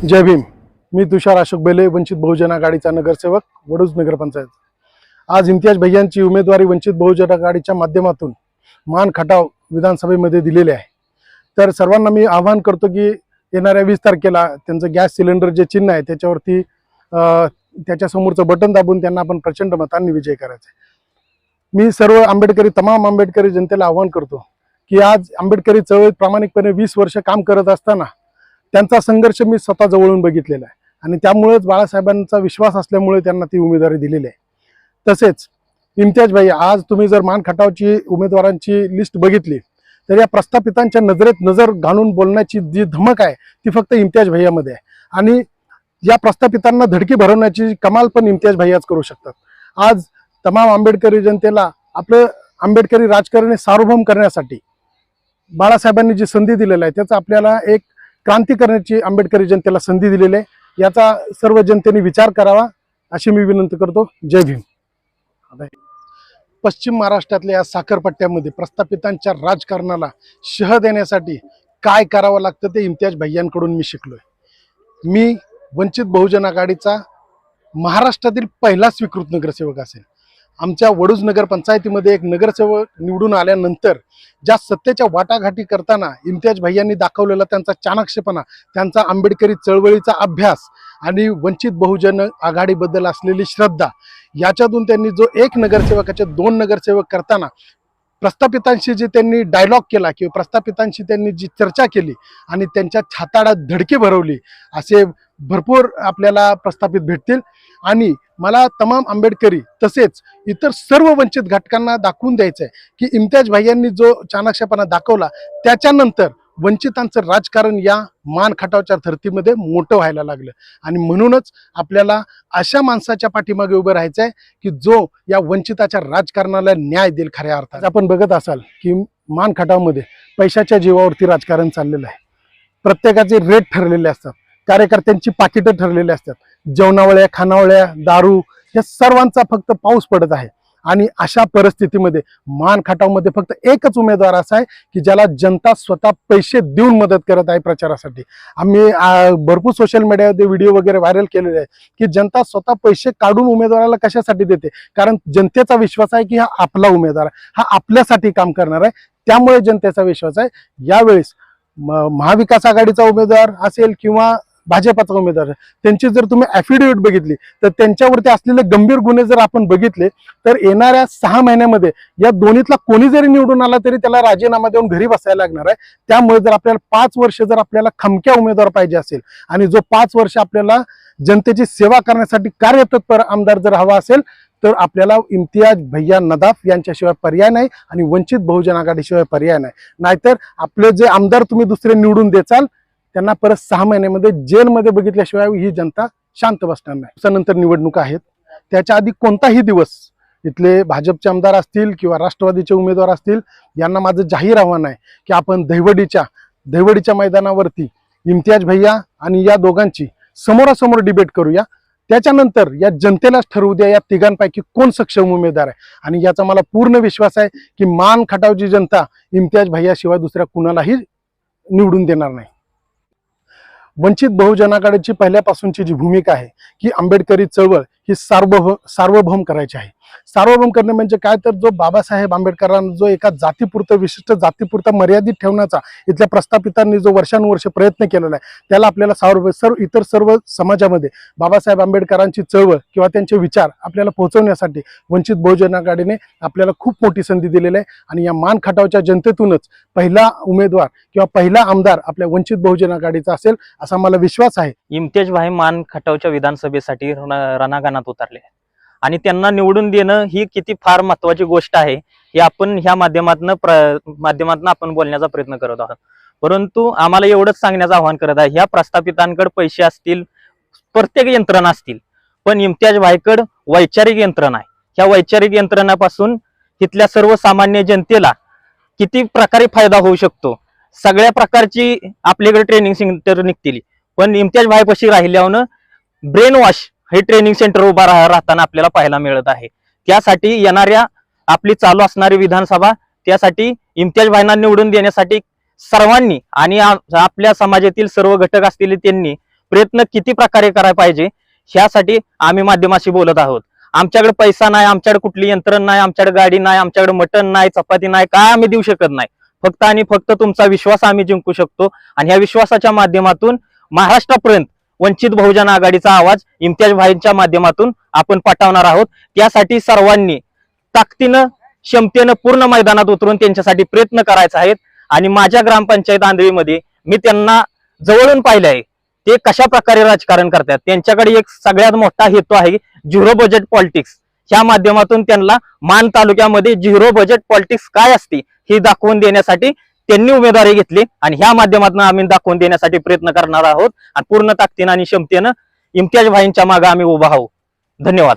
जय भीम. मी तुषार अशोक बेले वंचित बहुजन आघाडीचा नगरसेवक वडूज नगरपंचायत आज इम्तियाज भैयांची उमेदवारी वंचित बहुजन आघाडीच्या माध्यमातून मान खटाव विधानसभेमध्ये दिलेली आहे. तर सर्वांना मी आवाहन करतो की येणाऱ्या वीस तारखेला त्यांचं गॅस सिलेंडर जे चिन्ह आहे त्याच्यावरती त्याच्यासमोरचं बटन दाबून त्यांना आपण प्रचंड मतांनी विजय करायचा मी सर्व आंबेडकरी तमाम आंबेडकरी जनतेला आवाहन करतो की आज आंबेडकरी चळवळीत प्रामाणिकपणे वीस वर्ष काम करत असताना त्यांचा संघर्ष मी स्वतः जवळून बघितलेला आहे. आणि त्यामुळेच बाळासाहेबांचा विश्वास असल्यामुळे त्यांना ती उमेदवारी दिलेली आहे. तसेच इम्तियाज भाई आज तुम्ही जर मान खटावची उमेदवारांची लिस्ट बघितली तर या प्रस्थापितांच्या नजरेत नजर घालून बोलण्याची जी धमक आहे ती फक्त इम्तियाज भैयामध्ये आहे. आणि या प्रस्थापितांना धडकी भरवण्याची कमाल पण इम्तियाज भैयाच करू शकतात. आज तमाम आंबेडकरी जनतेला आपलं आंबेडकरी राजकारणी सार्वभौम करण्यासाठी बाळासाहेबांनी जी संधी दिलेली आहे त्याचा आपल्याला एक क्रांती करण्याची आंबेडकरी जनतेला संधी दिलेली आहे. याचा सर्व जनतेने विचार करावा अशी मी विनंती करतो. जय भीम. पश्चिम महाराष्ट्रातल्या या साखरपट्ट्यामध्ये प्रस्थापितांच्या राजकारणाला शह देण्यासाठी काय करावं लागतं ते इम्तियाज भैयांकडून मी शिकलोय. मी वंचित बहुजन आघाडीचा महाराष्ट्रातील पहिला स्वीकृत नगरसेवक असेल. आमच्या वडूज नगर पंचायतीमध्ये एक नगरसेवक निवडून आल्यानंतर ज्या सत्तेच्या वाटाघाटी करताना इम्तियाज भैयांनी दाखवलेला त्यांचा चाणक्षपणा त्यांचा आंबेडकरी चळवळीचा अभ्यास आणि वंचित बहुजन आघाडीबद्दल असलेली श्रद्धा याच्यातून त्यांनी जो एक नगरसेवकाचे दोन नगरसेवक करताना प्रस्थापितांशी जे त्यांनी डायलॉग केला किंवा प्रस्थापितांशी त्यांनी जी चर्चा केली आणि त्यांच्या छाताडात धडकी भरवली असे भरपूर आपल्याला प्रस्थापित भेटतील. आणि मला तमाम आंबेडकरी तसेच इतर सर्व वंचित घटकांना दाखवून द्यायचं आहे की इम्तियाज भाई जो चाणाक्षपणा दाखवला त्याच्यानंतर वंचितांचं राजकारण या मान खटावच्या धर्तीमध्ये मोठं व्हायला लागलं. आणि म्हणूनच आपल्याला अशा माणसाच्या पाठीमागे उभं राहायचं आहे की जो या वंचिताच्या राजकारणाला न्याय देईल खऱ्या अर्थात आपण बघत असाल की मान खटावमध्ये पैशाच्या जीवावरती राजकारण चाललेलं आहे. प्रत्येकाचे रेट ठरलेले असतात. कार्यकर्त्यांची पाकिटं ठरलेली असतात. जेवणावळ्या खानावळ्या दारू या सर्वांचा फक्त पाऊस पडत आहे. आणि अशा परिस्थितीमध्ये मान खटावमध्ये फक्त एकच उमेदवार असा आहे की ज्याला जनता स्वतः पैसे देऊन मदत करत आहे प्रचारासाठी. आम्ही भरपूर सोशल मीडियामध्ये व्हिडिओ वगैरे व्हायरल केलेले आहेत की जनता स्वतः पैसे काढून उमेदवाराला कशासाठी देते? कारण जनतेचा विश्वास आहे की हा आपला उमेदवार आहे. हा आपल्यासाठी काम करणार आहे. त्यामुळे जनतेचा विश्वास आहे. यावेळेस म- महाविकास आघाडीचा उमेदवार असेल किंवा भाजपाचा उमेदवार आहे, त्यांची जर तुम्ही ॲफिडेव्हिट बघितली तर त्यांच्यावरती असलेले गंभीर गुन्हे जर आपण बघितले तर येणाऱ्या सहा महिन्यामध्ये या दोन्हीतला कोणी जरी निवडून आला तरी त्याला राजीनामा देऊन घरी बसायला लागणार आहे. त्यामुळे जर आपल्याला पाच वर्ष जर आपल्याला खमक्या उमेदवार पाहिजे असेल आणि जो पाच वर्ष आपल्याला जनतेची सेवा करण्यासाठी कार्यतत्पर आमदार जर हवा असेल तर आपल्याला इम्तियाज भैया नदाफ यांच्याशिवाय पर्याय नाही आणि वंचित बहुजन आघाडीशिवाय पर्याय नाही. नाहीतर आपले जे आमदार तुम्ही दुसरे निवडून देचाल त्यांना परत सहा महिन्यामध्ये जेलमध्ये बघितल्याशिवाय ही जनता शांत बसणार नाही. त्यानंतर निवडणुका आहेत. त्याच्या आधी कोणताही दिवस इथले भाजपचे आमदार असतील किंवा राष्ट्रवादीचे उमेदवार असतील यांना माझं जाहीर आव्हान आहे की आपण दहिवडीच्या दहिवडीच्या मैदानावरती इम्तियाज भैया आणि या दोघांची समोरासमोर डिबेट करूया. त्याच्यानंतर या जनतेलाच ठरवू द्या या तिघांपैकी कोण सक्षम उमेदवार आहे. आणि याचा मला पूर्ण विश्वास आहे की मान खटावची जनता इम्तियाज भैयाशिवाय दुसऱ्या कुणालाही निवडून देणार नाही. वंचित बहुजनाकडेची पहिल्यापासूनची जी भूमिका आहे की आंबेडकरी चळवळ ही सार्वभ सार्वभौम करायची आहे. सार्वभौम करणे म्हणजे काय? तर जो बाबासाहेब आंबेडकरांना जो एका जातीपुरतं विशिष्ट जातीपुरता मर्यादित ठेवण्याचा इथल्या प्रस्थापितांनी जो वर्षानुवर्ष प्रयत्न केलेला आहे त्याला आपल्याला सार्व सर्व इतर सर्व समाजामध्ये बाबासाहेब आंबेडकरांची चळवळ किंवा त्यांचे विचार आपल्याला पोहोचवण्यासाठी वंचित बहुजन आघाडीने आपल्याला खूप मोठी संधी दिलेली आहे. आणि या मान खटावच्या जनतेतूनच पहिला उमेदवार किंवा पहिला आमदार आपल्या वंचित बहुजन आघाडीचा असेल असा मला विश्वास आहे. इम्तियाज भाई मान खटावच्या विधानसभेसाठी रण- रणांगणात उतरले. आणि त्यांना निवडून देणं ही किती फार महत्वाची गोष्ट आहे हे आपण ह्या माध्यमातून माध्यमातून आपण बोलण्याचा प्रयत्न करत आहोत. परंतु आम्हाला एवढंच सांगण्याचं आवाहन करत आहे ह्या प्रस्थापितांकडे पैसे असतील प्रत्येक यंत्रणा असतील पण इम्तियाज भाईकड वैचारिक यंत्रणा आहे. ह्या वैचारिक यंत्रणापासून तिथल्या सर्वसामान्य जनतेला किती प्रकारे फायदा होऊ शकतो सगळ्या प्रकारची आपल्याकडे ट्रेनिंग सेंटर निघतील. पण इम्तियाज भाईपाशी राहिल्यानं ब्रेन वॉश हे ट्रेनिंग सेंटर उभा राह- राहताना आपल्याला पाहायला मिळत आहे. त्यासाठी येणाऱ्या आपली चालू असणारी विधानसभा त्यासाठी इम्तियाज भाईंना निवडून देण्यासाठी सर्वांनी आणि आपल्या समाजातील सर्व घटक असतील त्यांनी प्रयत्न किती प्रकारे करायला पाहिजे ह्यासाठी आम्ही माध्यमाशी बोलत आहोत. आमच्याकडे पैसा नाही आमच्याकडे कुठली यंत्रण नाही आमच्याकडे गाडी नाही आमच्याकडे मटण नाही चपाती नाही काय आम्ही देऊ शकत नाही. फक्त आणि फक्त तुमचा विश्वास आम्ही जिंकू शकतो आणि ह्या विश्वासाच्या माध्यमातून महाराष्ट्रापर्यंत वंचित बहुजन आघाडीचा आवाज इम्तियाज भाईंच्या माध्यमातून आपण पाठवणार आहोत. त्यासाठी सर्वांनी ताकदीनं क्षमतेनं पूर्ण मैदानात उतरून त्यांच्यासाठी प्रयत्न करायचा आहेत. आणि माझ्या ग्रामपंचायत आंधळीमध्ये मी त्यांना जवळून पाहिले आहे ते कशा प्रकारे राजकारण करतात त्यांच्याकडे एक सगळ्यात मोठा हेतू आहे झिरो बजेट पॉलिटिक्स. ह्या माध्यमातून त्यांना मान तालुक्यामध्ये झिरो बजेट पॉलिटिक्स काय असते हे दाखवून देण्यासाठी त्यांनी उमेदवारी घेतली आणि ह्या माध्यमातून आम्ही दाखवून देण्यासाठी प्रयत्न करणार आहोत. आणि पूर्ण ताकदीनं आणि क्षमतेनं इम्तियाज भाईंच्या मागे आम्ही उभा आहोत धन्यवाद.